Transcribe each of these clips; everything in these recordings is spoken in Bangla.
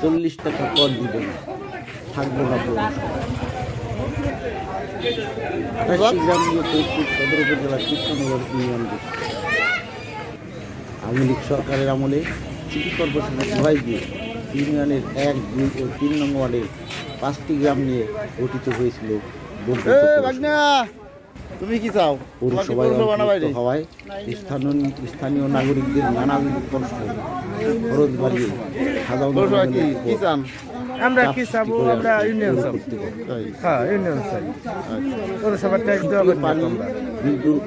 চল্লিশ টাকা কর দিবে না। থাকবে না পৌরসভা আঠাশটি গ্রাম নিয়ে তৈরি সদর উপজেলা কৃষ্ণনগর ইউনিয়ন আওয়ামী লীগ সরকারের আমলে সিটি কর্পোরেশনের সবাই দিয়ে ইউনিয়নের এক দুই ও তিন নং ওয়ার্ডের পাঁচটি গ্রাম নিয়ে গঠিত হয়েছিল তুমি কি চাও? পৌরসভায় হওয়ায় স্থানীয় স্থানীয় নাগরিকদের নানাবিধ প্রশ্ন খরচ বাড়িয়ে সাধারণ কি চান? আমরা কি চাবো? আমরা ইউনিয়ন চাবো। হ্যাঁ ইউনিয়ন চাই। পৌরসভার ট্যাক্স দেওয়া আমরা। বিদ্যুৎ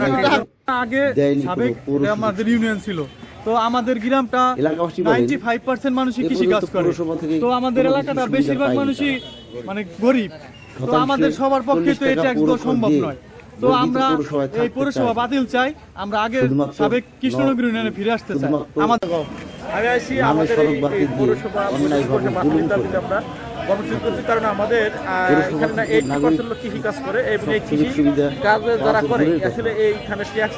রাস্তাঘাট আগে সাবেক আমাদের ইউনিয়ন ছিল তো আমাদের গ্রামটা নাইনটি ফাইভ পার্সেন্ট মানুষই কৃষি কাজ করে। তো আমাদের এলাকাটা বেশিরভাগ মানুষই মানে গরিব। তো আমাদের সবার পক্ষে তো 40 এটা একদম সম্ভব নয়। তো আমরা এই পৌরসভা। বাতিল চাই আমরা আগে সাবেক কৃষ্ণনগর ইউনিয়নে ফিরে আসতে চাই। আমাদের আমি আসি আমাদের পৌরসভা অন্যায়ভাবে বাতিল দাবি আমরা কর্মসূচি করছি কারণ আমাদের এখানে এইটি পার্সেন্ট লোক কৃষি কাজ করে এবং এই কৃষি কাজ যারা করে আসলে এইখানে ট্যাক্স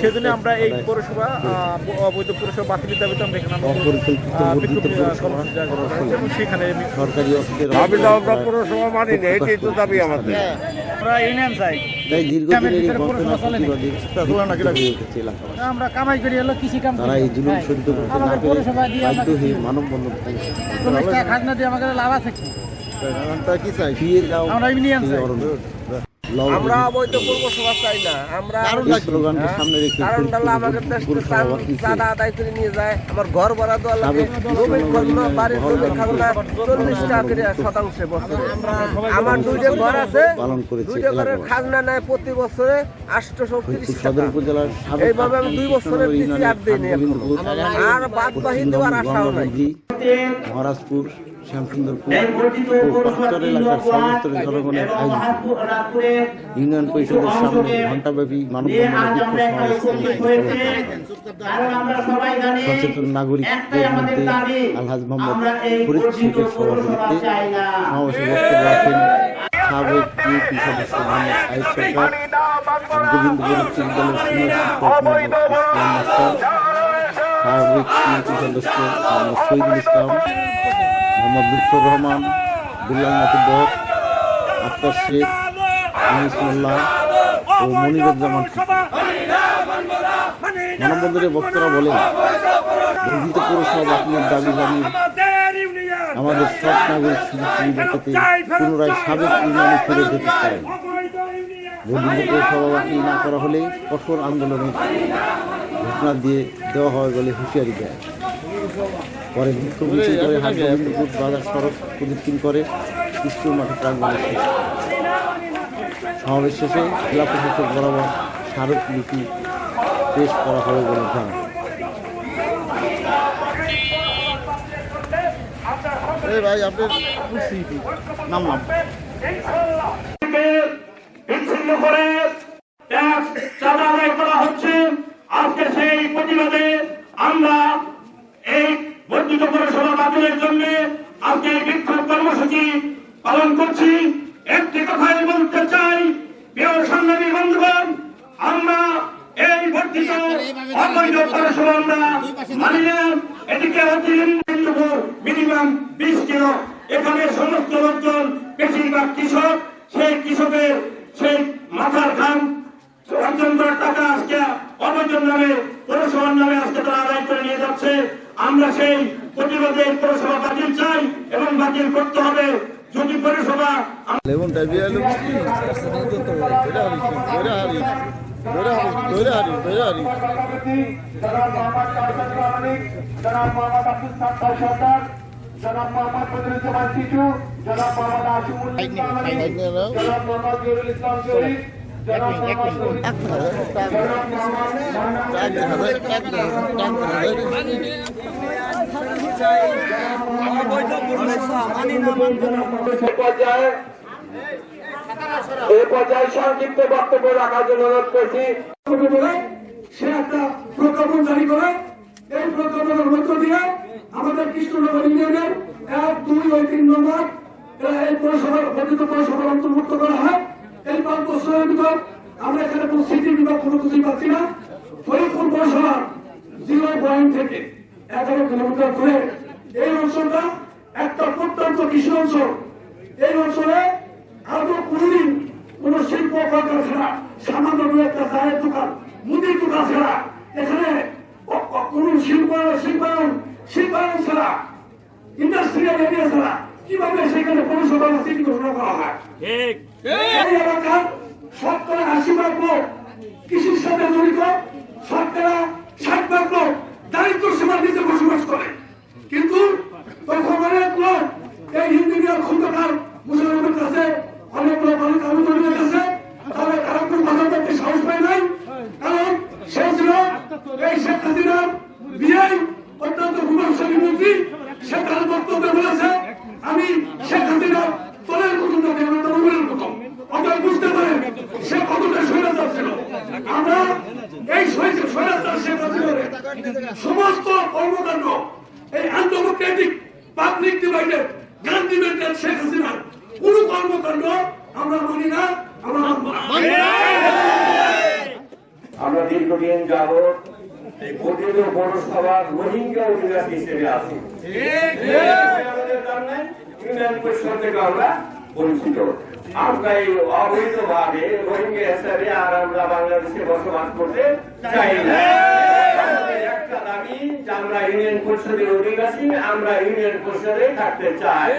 সেজন্য আমরা এই পৌরসভা আহ, অবৈধ পৌরসভা বাতিলের দাবিতে আমরা এখানে সেখানে সরকারি দাবি তো আমরা পৌরসভা মানি না এটাই তো দাবি আমাদের। আমরা ইউনিয়ন চাই। আমরা কামাই করি হলো কৃষি কাম তারা এই জুলুম সহ্য করতে না পেরে হয়ে মানববন্ধন খাজনা দিয়ে আমাদের লাভ আছে কি? এখন কি চাই? ফিরে যাও। আমরা ইউনিয়ন চাই। আমরা চাই না। কারণ চাঁদা আদায় করে নিয়ে যায়। আমার ঘর ভাড়া দেওয়া লাগে। সাবেক জমি বাড়ির বহল খাজনা চল্লিশ টাকা শতাংশে বছরে। আমার দুইটা ঘর আছে। দুইটা ঘরের। খাজনা নেয় প্রতি বছরে আটশো এইভাবে আমি দুই বছরের আর। গোবিন্দপুর, আর বাদ বাহি দেওয়ার আশাও নাই। মহারাজপুর শ্যামসুন্দরপুর ও এলাকার সর্বস্তরের জনগণের আয়োজিত ইউনিয়ন পরিষদের সামনে ঘণ্টাব্যাপী মানববন্ধন। সচেতন নাগরিকদের মধ্যে আলহাজ মোহাম্মদ ফরিদ শেখের সভাপতিত্বে সমাবেশে বক্তব্য রাখেন সাবেক ইউপি সদস্য মোহাম্মদ আইব সরকার গোবিন্দপুর উচ্চ বিদ্যালয়ের সিনিয়র শিক্ষক মোহাম্মদ ইসলাম মাস্টার সাবেক সদস্য মোহাম্মদ ইসলাম, মোহাম্মদ লুৎফর রহমান দুল্লাহ মাতুব্বর আক্তার শেখ আনিসমুল্লাহ ও মনিরুজ্জামান মানববন্ধনে বক্তারা বলেন বর্ধিত পৌরসভা বাতিলের দাবি জানিয়ে আমাদের সব নাগরিক সুযোগ সুবিধা পুনরায় সাবেক ইউনিয়নে ফিরে যেতে চায় বর্ধিত পৌরসভা বাতিল না করা হলে কঠোর আন্দোলনের ঘোষণা দিয়ে দেওয়া হয় বলে হুঁশিয়ারি দেয় পরে বিক্ষোভ মিছিল করে হাট বাজার সড়ক প্রদক্ষিণ করে স্কুল মাঠে প্রাঙ্গণে হয়। সমাবেশ শেষে জেলা প্রশাসক বরাবর স্মারক স্মারকলিপি পেশ করা হবে বলে এই ভাই আপনার নাম নাম করে ট্যাক্স চাঁদা আদায় করা হচ্ছে আজকে সেই প্রতিবাদে আমরা এই বর্ধিত পৌরসভা বাতিলের জন্য আজকে বিক্ষোভ কর্মসূচি পালন করছি। একটি কথাই বলতে চাই, প্রিয় সংগ্রামী বন্ধুগণ, আমরা এই বর্ধিত অবৈধ পৌরসভা আমরা মানি না। এটিকে অতিরিক্ত মিনিমাম বিশ কিলো। এখানে সমস্ত লোকজন, বেশিরভাগ কৃষক, সেই কৃষকের সেই মাথার ঘাম অর্জন করার টাকা আজকে অবৈধ নামে পৌরসভার নামে আজকে তারা আদায় করে নিয়ে যাচ্ছে আমরা সেই প্রতিবাদে পৌরসভা বাতিল চাই এবং বাতিল করতে হবে যদি পৌরসভা জনাব মোহাম্মদ কাসেম জনাব মোহাম্মদ সরকার জনাব মোহাম্মদ বদরুজ্জামান টিটু জনাব মোহাম্মদ আসিমুল ইসলাম জনাব মোহাম্মদ জহুরুল ইসলাম শরীফ মোহাম্মদ পর্যায়ে সংক্ষিপ্ত বক্তব্য রাখার জন্য অনুরোধ করছি সে একটা প্রজ্ঞাপন জারি করে এই প্রজ্ঞাপনের মধ্য দিয়ে আমাদের কৃষ্ণনগর ইউনিয়নের এক, দুই ও তিন নম্বর। এই পৌরসভার বর্ধিত পৌরসভার অন্তর্ভুক্ত করা হয়। এই পাঁচ বছরের ভিতর আমরা এখানে কোনো সিটি বিভাগ কোনো কিছুই পাচ্ছি না। ফরিদপুর পৌরসভার জিরো পয়েন্ট থেকে এগারো কিলোমিটার এই অঞ্চলটা একটা প্রত্যন্ত কৃষি অঞ্চল। এই অঞ্চলে আদৌ কোনদিন কোন শিল্প কলকারখানা, সামান্য একটা চায়ের দোকান, মুদির দোকান ছাড়া এখানে কোন শিল্প, শিল্পায়ন শিল্পায়ন ছাড়া ইন্ডাস্ট্রিয়াল এরিয়া ছাড়া কীভাবে সেখানে পৌরসভা সিটি ঘোষণা করা হয়? এই এলাকার শতকরা আশি ভাগ লোক কৃষির সাথে জড়িত শতকরা ষাট ভাগ লোক দারিদ্র সীমার নিচে বসবাস করে। কিন্তু তখন অনেক লোক এই ইঞ্জিনিয়ার খন্দকার মুসলমানের কাছে অনেক লোক অনেক আবেদনের কাছে তাদের কারণ কথা বলতে সাহস পায় নাই। কারণ সে ছিল এই শেখ হাসিনার বিয়ে অত্যন্ত প্রভাবশালী মন্ত্রী। সে তার বক্তব্যে বলেছে আমি শেখ হাসিনার তলের কুতুম না কেন তার উপরের কুতুম অতএব বুঝতে পারেন সে কতটা স্বৈরাচার ছিল আমরা এই স্বৈরাচার স্বৈরাচার শেখ হাসিনার সমস্ত কর্মকাণ্ড এই undemocratic public divided Gandhi maintain Sheikh হাসিনার কোন কর্মকাণ্ড আমরা মানি না আমরা আমরা দীর্ঘদিন এই গঠিত পৌরসভার রোহিঙ্গা অধিবাসী হিসেবে আছি। আমাদের জন্যে ইউনিয়ন পরিষদ থেকে আমরা পরিচিত। আমরা এই অবৈধভাবে রোহিঙ্গা হিসাবে আর আমরা বাংলাদেশে বসবাস করতে চাই না। যে আমরা ইউনিয়ন পরিষদের অধিবাসী আমরা ইউনিয়ন পরিষদে থাকতে চাই?